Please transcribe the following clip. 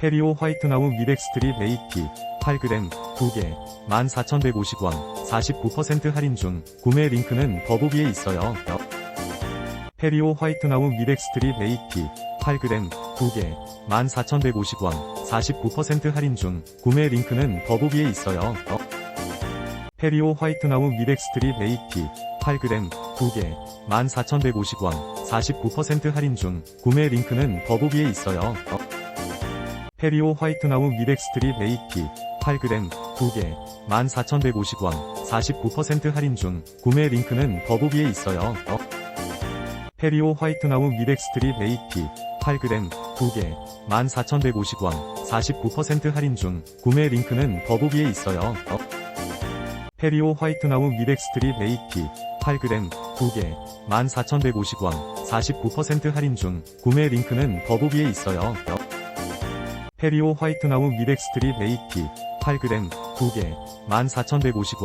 페리오 화이트나우 미백 스트립 AP 8g 2개 14,150원 49% 할인 중 구매 링크는 더보기에 있어요. 페리오 화이트나우 미백 스트립 AP 8g 2개 14,150원 49% 할인 중 구매 링크는 더보기에 있어요. 페리오 화이트나우 미백 스트립 AP 8g 2개 14,150원 49% 할인 중 구매 링크는 더보기에 있어요. 페리오 화이트나우 미백 스트립 AP 8g 2개 14,150원 49% 할인 중 구매 링크는 더보기에 있어요. 페리오 화이트나우 미백 스트립 AP 8g 2개 14,150원 49% 할인 중 구매 링크는 더보기에 있어요. 페리오 화이트나우 미백 스트립 AP 8g 2개 14,150원 49% 할인 중 구매 링크는 더보기에 있어요. 페리오 화이트나우 미백 스트립 AP 8g 2개 14,150원